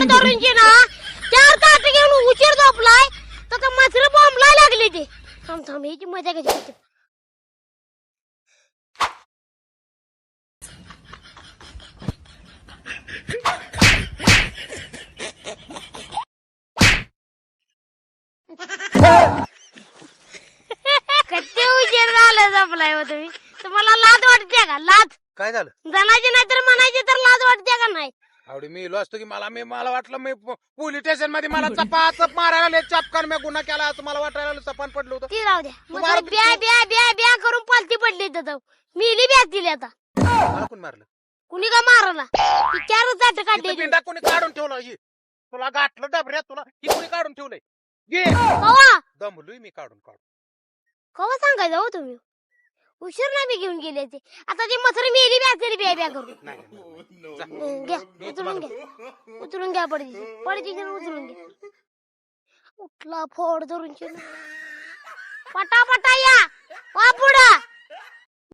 चार दोरींची ना चार ताट घेऊन उशीर झोपलाय तर मसर बॉम्बला लागली ते. थांब थांब याची मजा कशी कधी उशीर झाला झोपलाय तुम्ही. तुम्हाला लाज वाटते का? लाज. काय झालं? जनाची नाही तर म्हणायची तर लाज वाटते का नाही? आवडी मी असतो की मला मी मला वाटलं मी पोलीस स्टेशनमध्ये मला चपा चप मारायला चापकान मी गुन्हा केला असं मला वाटायला लागलं चपान पडलं होतं. ती राहू द्या. मग मारा तुम्ही ब्या ब्या ब्या ब्या करून पालती पडली तर मिली बॅग दिली आता. मला कोण मारलं? कुणी का मारला? ती चारच इथं काढली पिंडा कोणी काढून ठेवलं ही? तुला गाठलं डबऱ्यात तुला ही कोणी काढून ठेवलंय? घे कवा? दमलोय मी काढून काढून. कवा सांगायचं हो तुम्ही? उशीर नाही मी घेऊन गेले ते. आता ती मथुरी मेली बॅग दिली ब्या ब्या करून नाही, नाही, नाही. जा. हं, घ्या उचलून घ्या. उचलून घ्या पडती पडती उचलून घ्या. उठला फोड धरून चिन. पटा पटा या. वा पुढं.